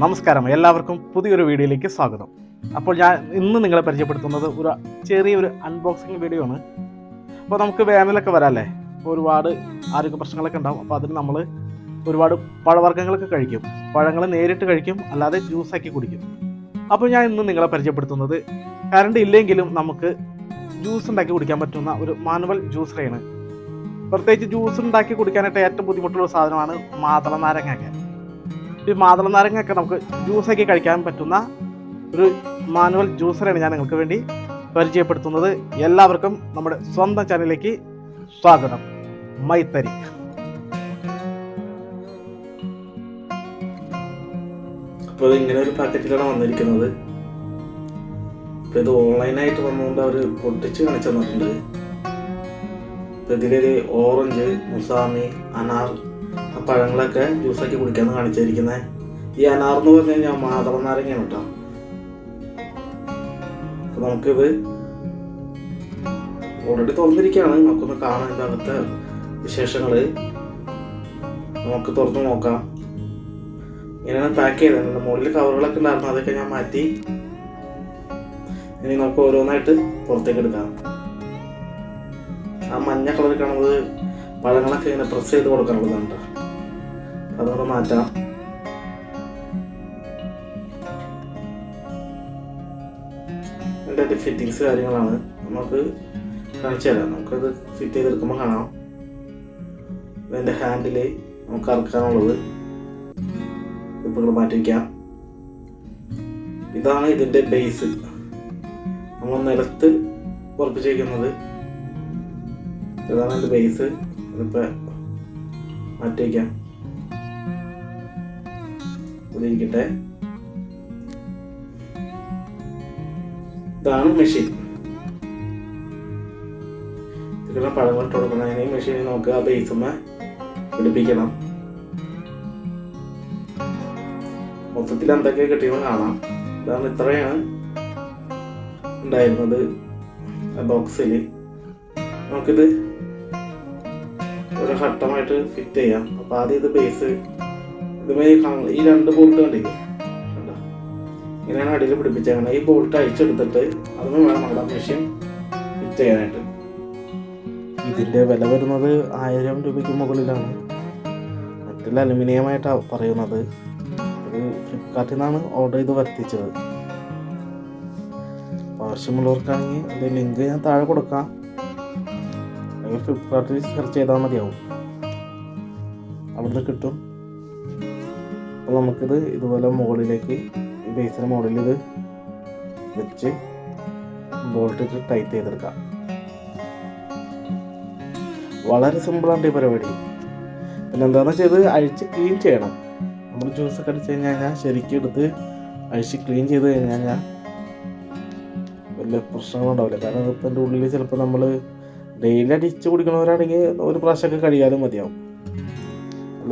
നമസ്കാരം. എല്ലാവർക്കും പുതിയൊരു വീഡിയോയിലേക്ക് സ്വാഗതം. അപ്പോൾ ഞാൻ ഇന്ന് നിങ്ങളെ പരിചയപ്പെടുത്തുന്നത് ഒരു ചെറിയൊരു അൺബോക്സിങ് വീഡിയോ ആണ്. അപ്പോൾ നമുക്ക് വേനലൊക്കെ വരാല്ലേ? ഒരുപാട് ആരോഗ്യ പ്രശ്നങ്ങളൊക്കെ ഉണ്ടാവും. അപ്പോൾ അതിന് നമ്മൾ ഒരുപാട് പഴവർഗങ്ങളൊക്കെ കഴിക്കും. പഴങ്ങൾ നേരിട്ട് കഴിക്കും അല്ലാതെ ജ്യൂസാക്കി കുടിക്കും. അപ്പോൾ ഞാൻ ഇന്ന് നിങ്ങളെ പരിചയപ്പെടുത്തുന്നത് കറണ്ട് ഇല്ലെങ്കിലും നമുക്ക് ജ്യൂസ് ഉണ്ടാക്കി കുടിക്കാൻ പറ്റുന്ന ഒരു മാനുവൽ ജ്യൂസറാണ് പ്രത്യേകിച്ച് ജ്യൂസ് ഉണ്ടാക്കി കുടിക്കാനായിട്ട് ഏറ്റവും ബുദ്ധിമുട്ടുള്ള സാധനമാണ് മാതള നാരങ്ങയൊക്കെ ഈ മാതള നാരങ്ങയൊക്കെ നമുക്ക് ജ്യൂസാക്കി കഴിക്കാൻ പറ്റുന്ന ഒരു മാനുവൽ ജ്യൂസറാണ് ഞാൻ നിങ്ങൾക്ക് വേണ്ടി പരിചയപ്പെടുത്തുന്നത്. എല്ലാവർക്കും നമ്മുടെ സ്വന്തം ചാനലിലേക്ക് സ്വാഗതം. മൈത്തരി. അപ്പോൾ ഇങ്ങനെ ഒരു പാക്കറ്റിലാണ് വന്നിരിക്കുന്നത്. ഇത് ഓൺലൈനായിട്ട് വന്നുകൊണ്ട് അവർ പൊട്ടിച്ച് കാണിച്ചു തന്നിട്ടുണ്ട്. ഇതിലൊരു ഓറഞ്ച് മുസാമി അനാർ പഴങ്ങളൊക്കെ ജ്യൂസാക്കി കുടിക്കാന്ന് കാണിച്ചിരിക്കുന്നത് ഈ അനാർ എന്ന് പറഞ്ഞു കഴിഞ്ഞാൽ മാതള നാരങ്ങയാണ് കേട്ടോ. അപ്പൊ നമുക്കിത് ഓൾറെഡി തുറന്നിരിക്കുകയാണ്. നമുക്കൊന്ന് കാണാം ഇതിന്റെ അകത്തെ വിശേഷങ്ങൾ നമുക്ക് തുറന്നു നോക്കാം. ഇങ്ങനെയാണ് പാക്ക് ചെയ്തത്. മുകളിൽ കവറുകളൊക്കെ ഉണ്ടായിരുന്നു. അതൊക്കെ ഞാൻ മാറ്റി. ഇനി നമുക്ക് ഓരോന്നായിട്ട് പുറത്തേക്ക് എടുക്കാം. ആ മഞ്ഞ കളർ കാണുന്നത് പഴങ്ങളൊക്കെ ഇങ്ങനെ പ്രസ് ചെയ്ത് കൊടുക്കാനുള്ളതാണ് കേട്ടോ അതുകൊണ്ട് മാറ്റാം. ഇതിന്റെ ഫിറ്റിങ്സ് കാര്യങ്ങളാണ്. നമുക്ക് കാണിച്ചു തരാം. നമുക്കത് ഫിറ്റ് ചെയ്തെടുക്കുമ്പോൾ കാണാം. ഇതിന്റെ ഹാൻഡിൽ നമുക്ക് ഇറക്കാനുള്ളത് ഇപ്പോൾ മാറ്റി വയ്ക്കാം ഇതാണ് ഇതിന്റെ ബേസ് നമ്മൾ നിലത്ത് വർക്ക് ചെയ്യുന്നത് ഇതാണ് എന്റെ ബേസ് ഇതിപ്പോൾ മാറ്റി വയ്ക്കാം ഇവിടെ ഇരിക്കട്ടെ. ഇതാണ് മെഷീൻ ഇതിലുള്ള പഴങ്ങൾ ഇട്ട് മെഷീനെ നോക്കുക മെഷീനിൽ നമുക്ക് ആ പിടിപ്പിക്കണം. മൊത്തത്തിൽ എന്തൊക്കെ കിട്ടിയെന്ന് കാണാം. ഇതാണ് ഇത്രയാണ് ഉണ്ടായിരുന്നത് ബോക്സിൽ നമുക്കിത് ഒരു ഘട്ടമായിട്ട് ഫിറ്റ് ചെയ്യാം. അപ്പൊ ആദ്യം ഇത് ബേസ് ഇതുമേ കാണ- ഈ രണ്ട് ബോൾട്ട് കണ്ടില്ലേ? കണ്ടോ? ഇങ്ങനെയാണ് അടിയിൽ പിടിപ്പിച്ചേക്കണം ഈ ബോൾട്ട് അഴിച്ചെടുത്തിട്ട് അതും വേണം നമ്മുടെ മെഷീൻ ഫിറ്റ് ചെയ്യാനായിട്ട്. ഇതിന്റെ വില വരുന്നത് ആയിരം രൂപയ്ക്ക് മുകളിലാണ്. മറ്റുള്ള അലുമിനിയമായിട്ടാണ് പറയുന്നത്. ഇത് ഫ്ലിപ്കാർട്ടിൽ നിന്നാണ് ഓർഡർ ചെയ്ത് വരുത്തിച്ചത്. ആവശ്യമുള്ളവർക്കാണെങ്കിൽ അതിന്റെ ലിങ്ക് ഞാൻ താഴെ കൊടുക്കാം. അല്ലെങ്കിൽ ഫ്ലിപ്കാർട്ടിൽ സെർച്ച് ചെയ്താൽ മതിയാവും. അവിടുന്ന് കിട്ടും. അപ്പോൾ നമുക്കിത് ഇതുപോലെ മുകളിലേക്ക് ബേസിന് മുകളിൽ ഇത് വെച്ച് ബോൾട്ട് ഇട്ട് ടൈറ്റ് ചെയ്തെടുക്കാം. വളരെ സിമ്പിളാണ് ഈ പരിപാടി. പിന്നെ എന്താണെന്ന് വെച്ചാൽ ഇത് അഴിച്ച് ക്ലീൻ ചെയ്യണം. നമ്മൾ ജ്യൂസ് ഒക്കെ അടിച്ച് കഴിഞ്ഞ് കഴിഞ്ഞാൽ ശരിക്കും എടുത്ത് അഴിച്ച് ക്ലീൻ ചെയ്ത് കഴിഞ്ഞ് കഴിഞ്ഞാൽ വലിയ പ്രശ്നങ്ങളുണ്ടാവില്ല കാരണം ഇപ്പം എന്റെ ഉള്ളിൽ ചിലപ്പോൾ നമ്മൾ ഡെയിലി അടിച്ച് കുടിക്കണവരാണെങ്കിൽ ഒരു പ്രാവശ്യമൊക്കെ കഴിയാലും മതിയാവും.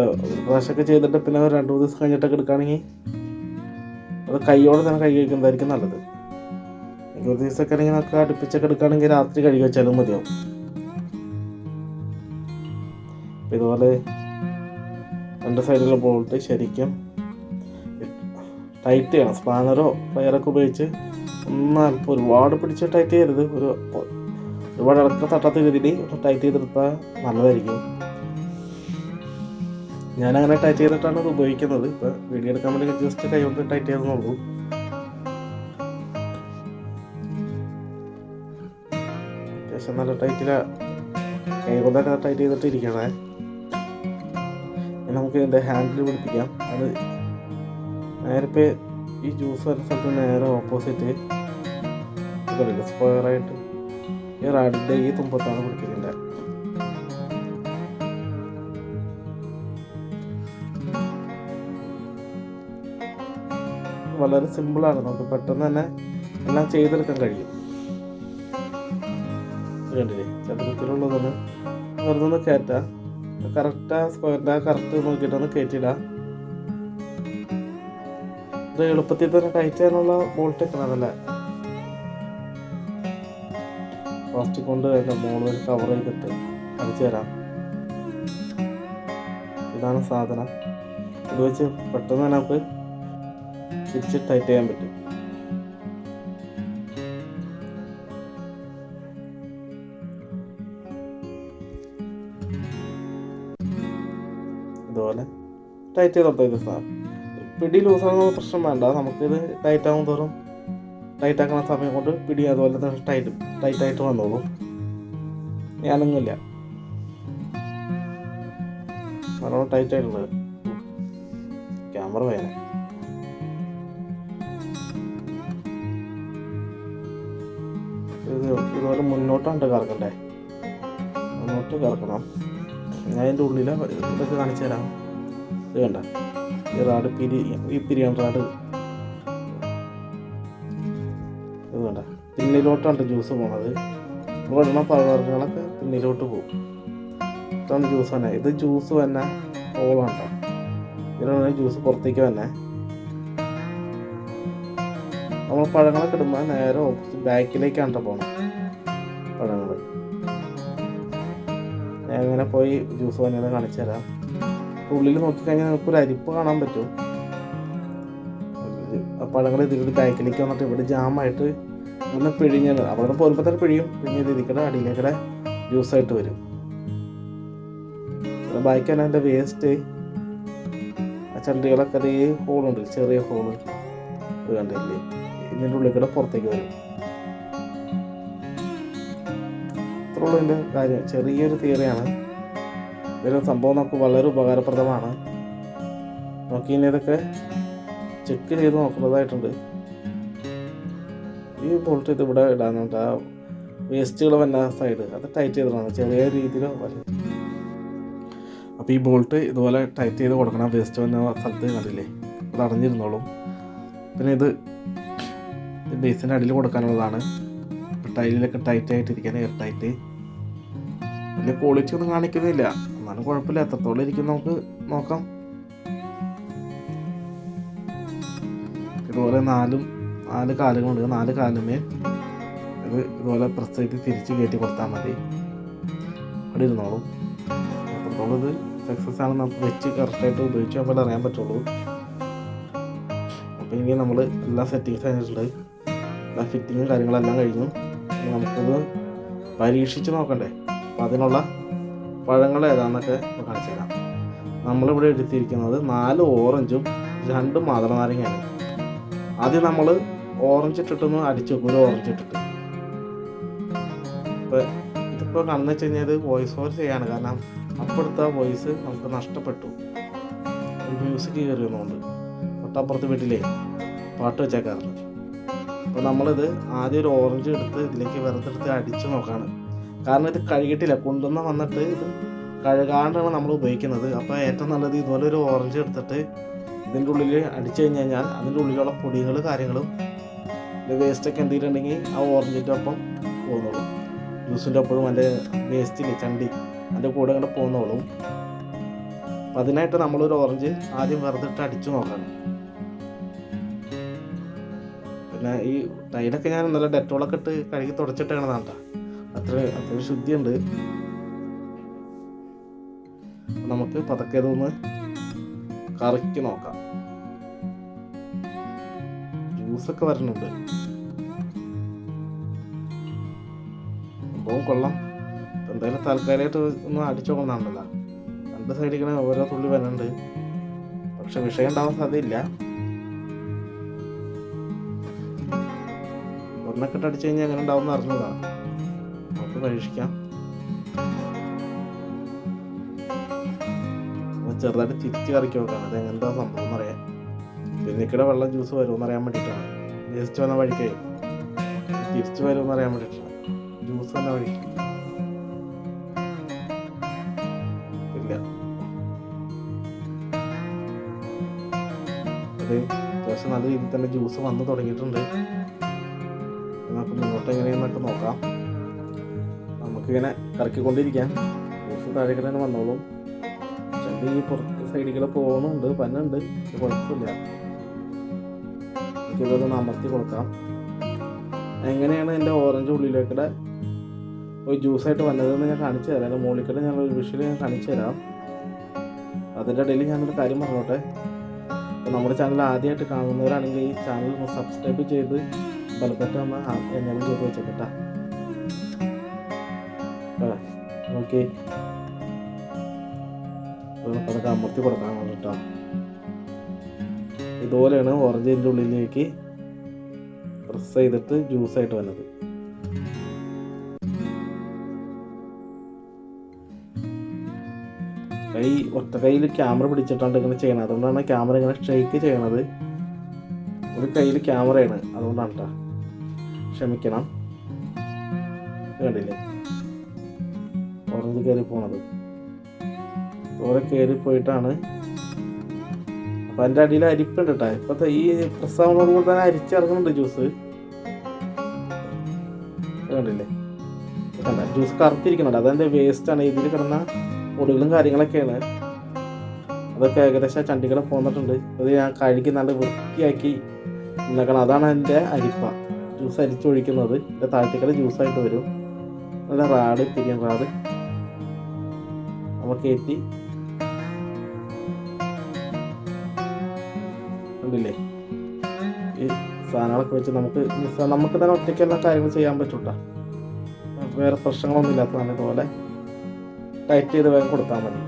ഒരു പ്രാവശ്യമൊക്കെ ചെയ്തിട്ട് പിന്നെ ഒരു രണ്ട് മൂന്ന് ദിവസം കഴിഞ്ഞിട്ടൊക്കെ എടുക്കുകയാണെങ്കിൽ അത് കൈയോടെ തന്നെ കൈ കഴിക്കുന്നതായിരിക്കും നല്ലത്. ഒരു ദിവസമൊക്കെ ആണെങ്കിൽ നമുക്ക് അടുപ്പിച്ചൊക്കെ എടുക്കുകയാണെങ്കിൽ രാത്രി കഴുകി വെച്ചാലും മതിയാവും. ഇതുപോലെ രണ്ട് സൈഡിലുള്ള ബോൾട്ട് ശരിക്കും ടൈറ്റ് ചെയ്യണം. സ്പാനറോ വയറൊക്കെ ഉപയോഗിച്ച് അല്പം ഒരുപാട് പിടിച്ച് ടൈറ്റ് ചെയ്യരുത്. ഒരു ഒരുപാട് ഇളക്കം തട്ടാത്ത രീതിയിൽ ടൈറ്റ് ചെയ്തെടുത്താൽ നല്ലതായിരിക്കും. ഞാനങ്ങനെ ടൈറ്റ് ചെയ്തിട്ടാണ് അത് ഉപയോഗിക്കുന്നത്. ഇപ്പൊ വീഡിയോ എടുക്കാൻ വേണ്ടി ജസ്റ്റ് കൈ കൊണ്ട് ടൈറ്റ് ചെയ്തെന്നുള്ളൂ അത്യാവശ്യം നല്ല ടൈറ്റില കൈ കൊണ്ടൊക്കെ ടൈറ്റ് ചെയ്തിട്ട് ഇരിക്കണേ. ഇനി നമുക്ക് ഇതിന്റെ ഹാൻഡിൽ പിടിപ്പിക്കാം. അത് നേരത്തെ ഈ ജ്യൂസ് വരുന്ന സ്ഥലത്ത് നേരെ ഓപ്പോസിറ്റ് സ്ക്വയറായിട്ട് ഈ റാഡിന്റെ ഈ തുമ്പത്താണ് പിടിപ്പിക്കേണ്ടത് വളരെ സിമ്പിളാണ്. നമുക്ക് പെട്ടെന്ന് തന്നെ എല്ലാം ചെയ്തെടുക്കാൻ കഴിയും. കണ്ടില്ലേ? ചതുരത്തിലുള്ളതൊന്ന് വെറുതെ കയറ്റാം. കറക്റ്റ് ആ സ്ക്വയറിന്റെ കറക്റ്റ് നോക്കിയിട്ടൊന്ന് കയറ്റിയിടാം. ഇത് എളുപ്പത്തിൽ തന്നെ ടൈറ്റ് ചെയ്യാനുള്ള ബോൾട്ട് വെക്കണതല്ലേ പ്ലാസ്റ്റിക് കൊണ്ട് അതിന്റെ മുകളിൽ കവർ ചെയ്തിട്ട് അടിച്ചു തരാം ഇതാണ് സാധനം. ഇത് വെച്ച് പെട്ടെന്ന് തന്നെ നമുക്ക് തിരിച്ച് ടൈറ്റ് ചെയ്യാൻ പറ്റും. ഇതുപോലെ ടൈറ്റ് ചെയ്ത് ഇത് സാർ പിടി ലൂസാകുന്ന പ്രശ്നം വേണ്ട. നമുക്കിത് ടൈറ്റ് ആകും തോറും ടൈറ്റ് ആക്കുന്ന സമയം കൊണ്ട് പിടി അതുപോലെ തന്നെ ടൈറ്റ് ടൈറ്റ് ആയിട്ട് വന്നോളൂ. ഞാനൊന്നുമില്ല. നല്ലോണം ടൈറ്റ് ആയിട്ടുള്ളത്. ക്യാമറ വേന ഇതുപോലെ മുന്നോട്ടാണ് കറക്കണ്ടേ? മുന്നോട്ട് കറക്കണം. ഞാൻ അതിന്റെ ഉള്ളിൽ ഇതൊക്കെ കാണിച്ചു തരാം. ഇത് വേണ്ട ഈ റാഡ് പിരി ഈ പിരിയാൻ റാഡ്. ഇത് വേണ്ട പിന്നിലോട്ടാണ് ജ്യൂസ് പോണത്. വെള്ളം പഴവർഗങ്ങളൊക്കെ പിന്നിലോട്ട് പോകും. ഇതാണ് ജ്യൂസ് തന്നെ. ഇത് ജ്യൂസ് തന്നെ. ഓളാണ് ഇതിനാണ് ജ്യൂസ് പുറത്തേക്ക് തന്നെ നമ്മൾ പഴങ്ങളൊക്കെ ഇടുമ്പോൾ നേരെ ഓപ്പോസിറ്റ് ബാക്കിലേക്കാണ് പോകണം പഴങ്ങൾ ഞാൻ ഇങ്ങനെ പോയി ജ്യൂസ് വന്നത് കാണിച്ചു തരാം. ഉള്ളിൽ നോക്കിക്കഴിഞ്ഞാൽ നമുക്ക് ഒരു അരിപ്പ് കാണാൻ പറ്റും. പഴങ്ങൾ ഇതിലൂടെ ബാക്കിലേക്ക് വന്നിട്ട് ഇവിടെ ജാമായിട്ട് ഒന്ന് പിഴിഞ്ഞത് അവിടെ പോരുമ്പോൾ തന്നെ പിഴിയും. പിഴിഞ്ഞത് ഇതിക്കടെ അടിയിലേക്കടെ ജ്യൂസായിട്ട് വരും. ബാക്കി തന്നെ അതിന്റെ വേസ്റ്റ് ചണ്ടികളൊക്കെ ഈ ഹോളുണ്ട് ചെറിയ ഹോൾ കണ്ടില്ലേ? ഇതിന്റെ ഉള്ളിൽ കൂടെ പുറത്തേക്ക് വരും. ഇത്രയുള്ളൂ ഇതിന്റെ കാര്യം. ചെറിയൊരു തിയറിയാണ്. ഇതിന്റെ സംഭവം നമുക്ക് വളരെ ഉപകാരപ്രദമാണ്. നോക്കി ഇനി ഇതൊക്കെ ചെക്ക് ചെയ്ത് നോക്കുന്നതായിട്ടുണ്ട്. ഈ ബോൾട്ട് ഇത് ഇവിടെ ഇടാനുണ്ട്. ആ വേസ്റ്റുകൾ വന്ന സൈഡ് അത് ടൈറ്റ് ചെയ്തതാണ് ചെറിയ രീതിയിൽ വരും അപ്പോൾ ഈ ബോൾട്ട് ഇതുപോലെ ടൈറ്റ് ചെയ്ത് കൊടുക്കണം. വേസ്റ്റ് വന്ന സ്ഥലത്ത് കണ്ടില്ലേ? അത് അടഞ്ഞിരുന്നോളും. പിന്നെ ഇത് ബേസിന്റെ അടിയിൽ കൊടുക്കാനുള്ളതാണ്. ടൈലിലൊക്കെ ടൈറ്റ് ആയിട്ടിരിക്കാൻ എയർ ടൈറ്റ് വലിയ ക്വാളിറ്റി ഒന്നും കാണിക്കുന്നില്ല. എന്നാലും കുഴപ്പമില്ല. എത്രത്തോളം ഇരിക്കും നമുക്ക് നോക്കാം. ഇതുപോലെ നാലും നാല് കാലുകളുണ്ട്. നാല് കാലുമേ അത് ഇതുപോലെ പ്രസ് ചെയ്ത് തിരിച്ച് കയറ്റി കൊടുത്താൽ മതി. അവിടെ ഇരുന്നോളും. എത്രത്തോളം ഇത് സക്സസ് ആണ് നമുക്ക് വെച്ച് കറക്റ്റായിട്ട് ഉപയോഗിച്ച് നോക്കാൻ അറിയാൻ പറ്റുള്ളൂ. അപ്പോൾ ഇനി നമ്മൾ എല്ലാ സെറ്റിങ്സ് എല്ലാ ഫിറ്റിങ്ങും കാര്യങ്ങളെല്ലാം കഴിഞ്ഞു. നമുക്കത് പരീക്ഷിച്ച് നോക്കണ്ടേ. അപ്പോൾ അതിനുള്ള പഴങ്ങൾ ഏതാണെന്നൊക്കെ കാണിച്ചു തരാം. നമ്മളിവിടെ എടുത്തിരിക്കുന്നത് നാല് ഓറഞ്ചും രണ്ട് മാതളനാരങ്ങയാണ് ആദ്യം നമ്മൾ ഓറഞ്ച് ഇട്ടിട്ടൊന്ന് അടിച്ചു വെക്കും. ഒരു ഓറഞ്ച് ഇട്ടിട്ട്. ഇപ്പം ഇതിപ്പോൾ കണ്ണു വെച്ച് കഴിഞ്ഞാൽ വോയിസ് ഓവർ ചെയ്യാണ്. കാരണം അപ്പുറത്തെ വോയിസ് നമുക്ക് നഷ്ടപ്പെട്ടു. മ്യൂസിക് കയറി വന്നുകൊണ്ട് തൊട്ടപ്പുറത്ത് വീട്ടിലേ പാട്ട് വെച്ചേക്കാറുണ്ട്. അപ്പോൾ നമ്മളിത് ആദ്യം ഒരു ഓറഞ്ച് എടുത്ത് ഇതിലേക്ക് വെറുതെടുത്ത് അടിച്ച് നോക്കാണ്. കാരണം ഇത് കഴുകിയിട്ടില്ല. കൊണ്ടുവന്ന് വന്നിട്ട് ഇത് കഴുകാണ്ടാണ് നമ്മൾ ഉപയോഗിക്കുന്നത്. അപ്പോൾ ഏറ്റവും നല്ലത് ഇതുപോലെ ഒരു ഓറഞ്ച് എടുത്തിട്ട് ഇതിന്റെ ഉള്ളിൽ അടിച്ചു കഴിഞ്ഞ് കഴിഞ്ഞാൽ അതിന്റെ ഉള്ളിലുള്ള പൊടികൾ കാര്യങ്ങളും വേസ്റ്റൊക്കെ എന്തെങ്കിലുണ്ടെങ്കിൽ ആ ഓറഞ്ചിന്റെ ഒപ്പം പോകുന്നുള്ളൂ ജ്യൂസിന്റെ ഒപ്പം അതിന്റെ വേസ്റ്റിൽ ചണ്ടി അതിന്റെ കൂടെ ഇങ്ങനെ പോകുന്നോളും. അപ്പം അതിനായിട്ട് നമ്മളൊരു ഓറഞ്ച് ആദ്യം വെറുതെ ഇട്ട് അടിച്ചു നോക്കണം. പിന്നെ ഈ തൈലൊക്കെ ഞാൻ നല്ല ഡെറ്റോളൊക്കെ ഇട്ട് കഴുകി തുടച്ചിട്ടാണ് കേട്ടോ അത്ര അത്ര ശുദ്ധിയുണ്ട്. നമുക്ക് പതക്കെ ഇതൊന്ന് കറക്കി നോക്കാം. ജ്യൂസൊക്കെ വരുന്നുണ്ട് സംഭവം കൊള്ളാം. എന്തായാലും താൽക്കാലികമായിട്ട് ഒന്ന് അടിച്ചു നോക്കുന്നതാണല്ലോ രണ്ട് സൈഡിൽ ഇങ്ങനെ ഓരോ തുള്ളി വരുന്നുണ്ട് പക്ഷെ വിഷയം ഉണ്ടാവാൻ സാധ്യതയില്ല. ഇട്ട് അടിച്ചു കഴിഞ്ഞാൽ എങ്ങനെ ഉണ്ടാവും എന്ന് അറിഞ്ഞതാ നമുക്ക് പരീക്ഷിക്കാം. ചെറുതായിട്ട് തിരിച്ച് കറക്കി നോക്കാം അത് എങ്ങനത്തെ സംഭവം എന്നറിയാം പിന്നിക്കടെ വെള്ളം ജ്യൂസ് വരുമെന്ന് അറിയാൻ വേണ്ടിയിട്ടാണ് ജസ്റ്റ് വന്ന വഴിക്കേ. തിരിച്ചു വരുമെന്നറിയാൻ വേണ്ടിയിട്ടാണ് ജ്യൂസ് വന്ന വഴിക്ക്. ഇല്ല. നല്ല രീതിയിൽ തന്നെ ജ്യൂസ് വന്ന് തുടങ്ങിയിട്ടുണ്ട്. നമുക്ക് മുന്നോട്ട് എങ്ങനെയെന്നൊക്കെ നോക്കാം. നമുക്കിങ്ങനെ കറക്കിക്കൊണ്ടിരിക്കാം. ദിവസം താഴേക്ക് തന്നെ വന്നോളും. ചെണ്ടി ഈ പുറത്ത് സൈഡിൽ പോകുന്നുണ്ട് പന്നുണ്ട് കുഴപ്പമില്ല. എനിക്കിതൊന്ന് അമർത്തി കൊടുക്കാം. എങ്ങനെയാണ് എന്റെ ഓറഞ്ച് ഉള്ളിലേക്കൂടെ ഒരു ജ്യൂസായിട്ട് വന്നതെന്ന് ഞാൻ കാണിച്ചു തരാം. എന്റെ മുകളിൽ ഞാൻ ഒരു വിഷ്വൽ ഞാൻ കാണിച്ചു തരാം. അതിന്റെ ഇടയിൽ ഞാനൊരു കാര്യം പറഞ്ഞോട്ടെ. നമ്മുടെ ചാനൽ ആദ്യമായിട്ട് കാണുന്നവരാണെങ്കിൽ ഈ ചാനൽ സബ്സ്ക്രൈബ് ചെയ്ത് ബലപ്പെട്ട ഒന്ന് എന്നെ ചെയ്ത് വെച്ചേക്കട്ടാ. ഓക്കെ അതൊക്കെ അമർത്തി കൊടുക്കാൻ കേട്ടോ ഇതുപോലെയാണ് ഓറഞ്ചിന്റെ ഉള്ളിലേക്ക് പ്രസ് ചെയ്തിട്ട് ജ്യൂസായിട്ട് വന്നത്. കൈ ഒറ്റ കയ്യിൽ ക്യാമറ പിടിച്ചിട്ടാണ് ഇങ്ങനെ ചെയ്യണത്. അതുകൊണ്ടാണ് ക്യാമറ ഇങ്ങനെ ഷെയ്ക്ക് ചെയ്യണത്. ഒരു കയ്യിൽ ക്യാമറയാണ് അതുകൊണ്ടാണ് കേട്ടോ ക്ഷമിക്കണം. കണ്ടില്ലേ? ഓറഞ്ച് കയറി പോണത്. ഓരോ കയറി പോയിട്ടാണ്. അപ്പം അതിന്റെ അടിയിൽ അരിപ്പുണ്ട് കേട്ടോ ഇപ്പോഴത്തെ ഈ പ്രസ്താവനോട് കൂടെ തന്നെ അരിച്ചിറങ്ങുന്നുണ്ട് ജ്യൂസ് കണ്ടില്ലേ? കണ്ട ജ്യൂസ് കറുത്തിരിക്കുന്നുണ്ട്. അതെന്റെ വേസ്റ്റാണ് ഇതിൽ കിടന്ന പൊടികളും കാര്യങ്ങളൊക്കെയാണ്. അതൊക്കെ ഏകദേശം ചണ്ടികളെ പോന്നിട്ടുണ്ട്. അത് ഞാൻ കഴുകി നല്ല വൃത്തിയാക്കി ഉണ്ടാക്കണം. അതാണ് എന്റെ അരിപ്പ. ജ്യൂസ് അരിച്ചൊഴിക്കുന്നത് എന്റെ താഴ്ത്തിക്കട ജ്യൂസായിട്ട് വരും. നല്ല റാഡ് പിരിയൻ റാഡ്. നമ്മൾ കയറ്റി കണ്ടില്ലേ? ഈ സാധനങ്ങളൊക്കെ വെച്ച് നമുക്ക് നമുക്ക് തന്നെ ഒറ്റയ്ക്ക് എല്ലാ കാര്യങ്ങൾ ചെയ്യാൻ പറ്റൂട്ടാ. വേറെ പ്രശ്നങ്ങളൊന്നും ഇല്ലാത്തതാണ് ഇതുപോലെ. ടൈറ്റ് ചെയ്ത് വേഗം കൊടുത്താൽ മതി.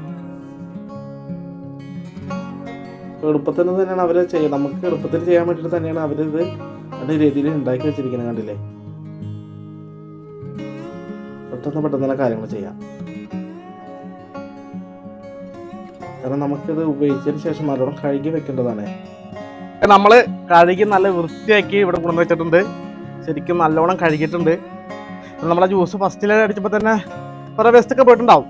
എളുപ്പത്തിൽ തന്നെയാണ് അവർ ചെയ്യുക നമുക്ക് എളുപ്പത്തിൽ ചെയ്യാൻ വേണ്ടിയിട്ട് തന്നെയാണ് അവരിത് അതേ രീതിയിൽ ഉണ്ടാക്കി വെച്ചിരിക്കുന്ന കണ്ടില്ലേ? പെട്ടെന്ന് പെട്ടെന്ന് തന്നെ കാര്യങ്ങൾ ചെയ്യാം. കാരണം നമുക്കിത് ഉപയോഗിച്ചതിന് ശേഷം നല്ലോണം കഴുകി വെക്കേണ്ടതാണ്. നമ്മൾ കഴുകി നല്ല വൃത്തിയാക്കി ഇവിടെ കൊണ്ടു വെച്ചിട്ടുണ്ട്. ശരിക്കും നല്ലോണം കഴുകിയിട്ടുണ്ട്. നമ്മളെ ജ്യൂസ് ഫസ്റ്റിൽ അടിച്ചപ്പോൾ തന്നെ കുറേ വേസ്റ്റൊക്കെ പോയിട്ടുണ്ടാവും.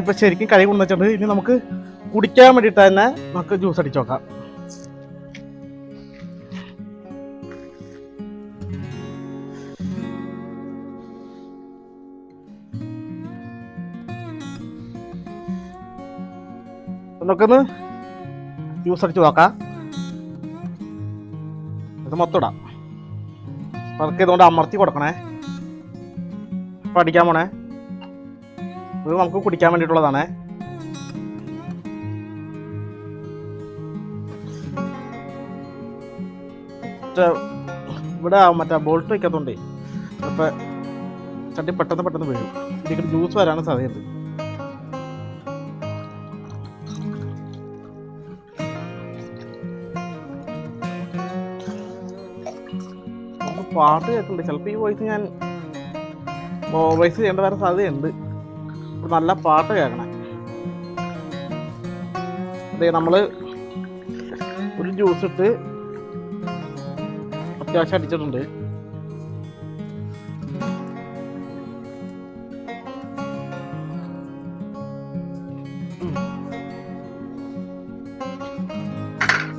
ഇപ്പോൾ ശരിക്കും കഴുകി കൊണ്ടു വെച്ചിട്ടുണ്ട് ഇനി നമുക്ക് കുടിക്കാൻ വേണ്ടിയിട്ട് തന്നെ നമുക്ക് ജ്യൂസ് അടിച്ചു നോക്കാം നമുക്കൊന്ന് ജ്യൂസ് അടിച്ച് നോക്കാം. ഇത് മൊത്തം ഇടാം. വർക്ക് ചെയ്തുകൊണ്ട് അമർത്തി കൊടുക്കണേ. ഇപ്പം അടിക്കാൻ പോണേ. ഇത് നമുക്ക് കുടിക്കാൻ വേണ്ടിയിട്ടുള്ളതാണേ. ഇവിടെ മറ്റേ ബോൾട്ട് വയ്ക്കാത്തതുകൊണ്ടേ ഇപ്പം ചട്ടി പെട്ടെന്ന് പെട്ടെന്ന് വീഴും. ഇതിലേക്ക് ജ്യൂസ് വരാണ് സാധ്യത പാട്ട് കേൾക്കുന്നുണ്ട് ചിലപ്പോൾ ഈ വോയിസ് ഞാൻ വോയിസ് ചെയ്യേണ്ട വേറെ സാധ്യതയുണ്ട്. നല്ല പാട്ട് കേൾക്കണം. അതെ നമ്മൾ ഒരു ജ്യൂസ് ഇട്ട് അത്യാവശ്യം അടിച്ചിട്ടുണ്ട്.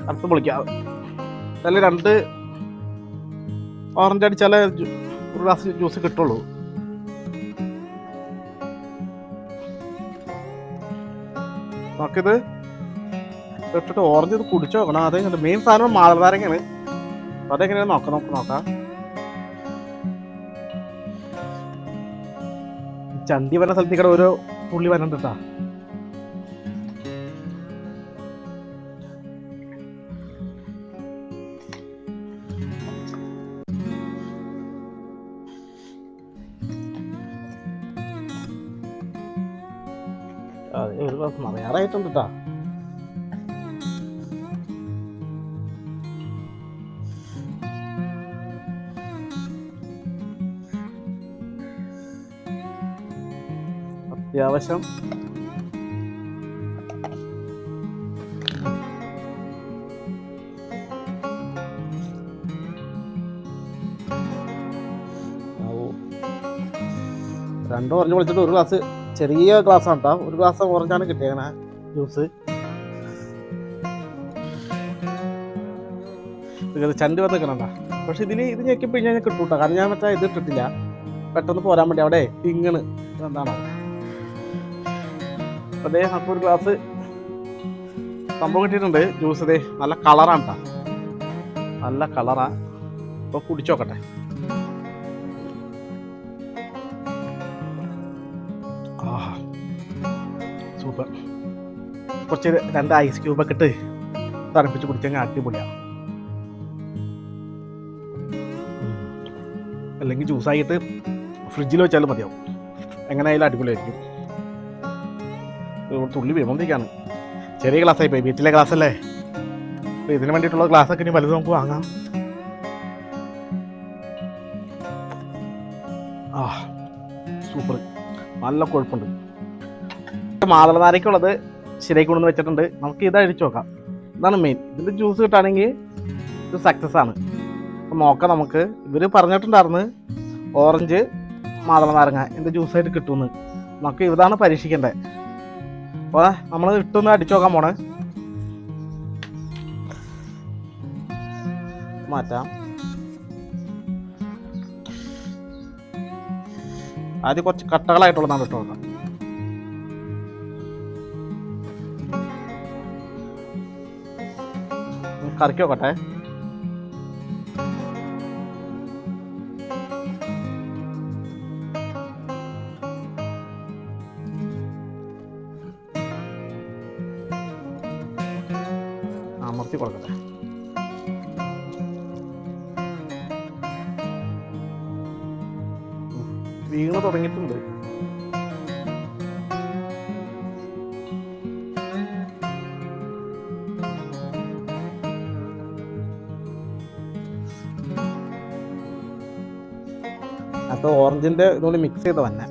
അടുത്ത് പൊളിക്കാം. അതിൽ രണ്ട് ഓറഞ്ച് അടിച്ചാലേ ഒരു ഗ്ലാസ് ജ്യൂസ് കിട്ടുള്ളൂ. നമുക്കിത് ഇട്ടിട്ട് ഓറഞ്ച് ഇത് കുടിച്ചു? നോക്കണം അതെങ്ങനെ മെയിൻ സാധനം മാതളനാരങ്ങയാണ് അതെങ്ങനെയാണ് നോക്കാം നമുക്ക് നോക്കാം. ചന്തി വരുന്ന സ്ഥലത്ത് ഇവിടെ ഓരോ പുള്ളി വരണ്ട അത്യാവശ്യം രണ്ടും ഓറഞ്ച് വിളിച്ചിട്ട് ഒരു ഗ്ലാസ് ചെറിയ ഗ്ലാസ് ആണ് കേട്ടോ ഒരു ഗ്ലാസ് ഓറഞ്ചാണ് കിട്ടിയേക്കണേ. ജ്യൂസ്. ചണ്ടി വന്ന് നിൽക്കണണ്ട പക്ഷെ ഇതിൽ ഇത് ഞെക്കി പിഴിഞ്ഞാൽ കിട്ടൂട്ടോ. കാരണം ഞാൻ മറ്റേ ഇത് ഇട്ടിട്ടില്ല. പെട്ടെന്ന് പോരാൻ വേണ്ടി അവിടെ തിങ്ങണ് എന്താണോ അപ്പൊ ദേ നമുക്ക് ഒരു ഗ്ലാസ് സംഭവം കിട്ടിയിട്ടുണ്ട്. ജ്യൂസ് ദേ നല്ല കളറാണ് കേട്ടോ നല്ല കളറാ. അപ്പൊ കുടിച്ചോക്കട്ടെ സൂപ്പർ കുറച്ച് രണ്ട് ഐസ് ക്യൂബൊക്കെ ഇട്ട് തണുപ്പിച്ച് കുടിച്ചെങ്കിൽ അടിപൊളിയാണ് അല്ലെങ്കിൽ ജ്യൂസായിട്ട് ഫ്രിഡ്ജിൽ വെച്ചാലും മതിയാവും. എങ്ങനെയായാലും അടിപൊളിയായിരിക്കും. തുള്ളി വീണോണ്ടിരിക്കുകയാണ് ചെറിയ ഗ്ലാസ്സായി പോയി. വീട്ടിലെ ഗ്ലാസ് അല്ലേ? ഇതിന് വേണ്ടിയിട്ടുള്ള ഗ്ലാസ്സൊക്കെ ഇനി വലുത് നമുക്ക് വാങ്ങാം. ആ സൂപ്പർ നല്ല കൊഴുപ്പുണ്ട്. മാതളനാരയ്ക്കുള്ളത് ശരിയായി കൊണ്ടുവന്ന് വെച്ചിട്ടുണ്ട്. നമുക്ക് ഇത് അഴിച്ചു നോക്കാം. ഇതാണ് മെയിൻ ഇതിന്റെ ജ്യൂസ് കിട്ടുകയാണെങ്കിൽ ഇത് സക്സസ് ആണ്. അപ്പം നോക്കാം നമുക്ക്. ഇവർ പറഞ്ഞിട്ടുണ്ടായിരുന്നു ഓറഞ്ച് മാതളനാരങ്ങ. ഇതിന്റെ ജ്യൂസായിട്ട് കിട്ടുമെന്ന്. നമുക്ക് ഇതാണ് പരീക്ഷിക്കേണ്ടത്. അപ്പോൾ നമ്മൾ ഇട്ടൊന്ന് അടിച്ചു നോക്കാൻ പോണേ. മാറ്റാം. ആദ്യം കുറച്ച് കട്ടകളായിട്ടുള്ളതാണ് ഇട്ട് ഒന്ന് കറക്കി നോക്കട്ടെ. അത് ഓറഞ്ചിന്റെ ഇതുകൊണ്ട് മിക്സ് ചെയ്ത് വന്നെ.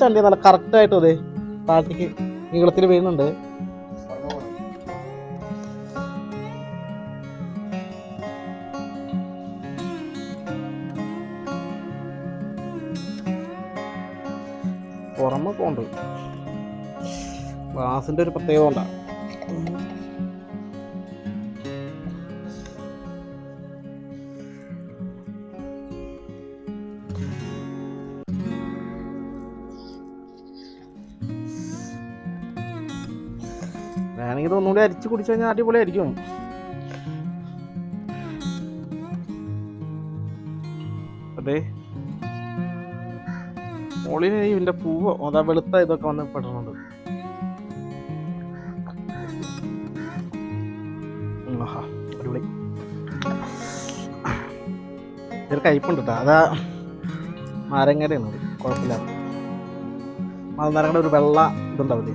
ചണ്ടി നല്ല അതെ താഴത്തേക്ക് നീളത്തിൽ വീഴുന്നുണ്ട്. ഗ്ലാസിന്റെ ഒരു പ്രത്യേകത കൊണ്ടാണ്. വേണമെങ്കിൽ ഒന്നുകൂടി അരിച്ച് കുടിച്ചു കഴിഞ്ഞാൽ അടിപൊളിയായിരിക്കും. അതെ. മോളിന് ഇതിന്റെ പൂവ് അതാ വെളുത്ത ഇതൊക്കെ വന്ന് പെടുന്നുണ്ട് ഇതൊരു കയ്പുണ്ട് അതാ നാരങ്ങയുടെയാണ് അത് കുഴപ്പമില്ല. അത് ഒരു വെള്ള ഇതുണ്ടാവില്ലേ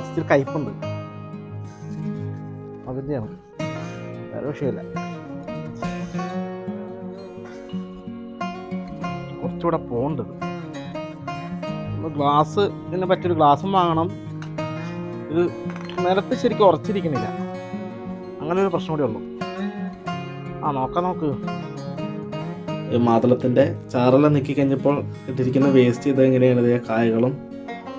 ഇച്ചിരി കയ്പുണ്ട്. അതിന്റെയാണ് വേറെ വിഷയമില്ല. കുറച്ചുകൂടെ പോകേണ്ടത് ഗ്ലാസ് ഇതിനെ പറ്റിയൊരു ഗ്ലാസും വാങ്ങണം. ഇത് നിലത്ത് ശരിക്കും ഉറച്ചിരിക്കുന്നില്ല അങ്ങനെ ഒരു പ്രശ്നം കൂടി ഉള്ളൂ. ആ നോക്കാം നോക്ക് മാതളത്തിന്റെ ചാറെല്ലാം നിൽക്കി കഴിഞ്ഞപ്പോൾ ഇട്ടിരിക്കുന്ന വേസ്റ്റ് ചെയ്ത് എങ്ങനെയാണ്? ഇതേ കായകളും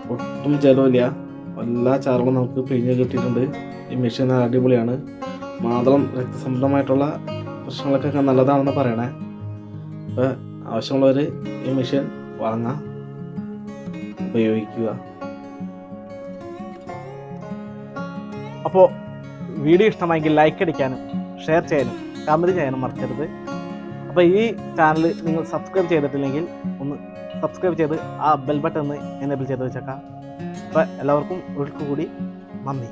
ഒട്ടും ജലമില്ല എല്ലാ ചാറുകളും നമുക്ക് പിഴിഞ്ഞ് കിട്ടിയിട്ടുണ്ട്. ഈ മെഷീൻ അടിപൊളിയാണ്. മാതളം രക്തസംബന്ധമായിട്ടുള്ള പ്രശ്നങ്ങളൊക്കെ നല്ലതാണെന്ന് പറയണേ. അപ്പോൾ ആവശ്യമുള്ളവർ ഈ മെഷീൻ വാങ്ങാം ഉപയോഗിക്കുക. അപ്പോൾ വീഡിയോ ഇഷ്ടമായെങ്കിൽ ലൈക്ക് അടിക്കാനും ഷെയർ ചെയ്യാനും കമന്റ് ചെയ്യാനും മറക്കരുത്. അപ്പോൾ ഈ ചാനൽ നിങ്ങൾ സബ്സ്ക്രൈബ് ചെയ്തിട്ടില്ലെങ്കിൽ ഒന്ന് സബ്സ്ക്രൈബ് ചെയ്ത് ആ ബെൽ ബട്ടൺ എനേബിൾ ചെയ്ത് വെച്ചേക്കാം. അപ്പോൾ എല്ലാവർക്കും ഒരിക്കൽ കൂടി നന്ദി.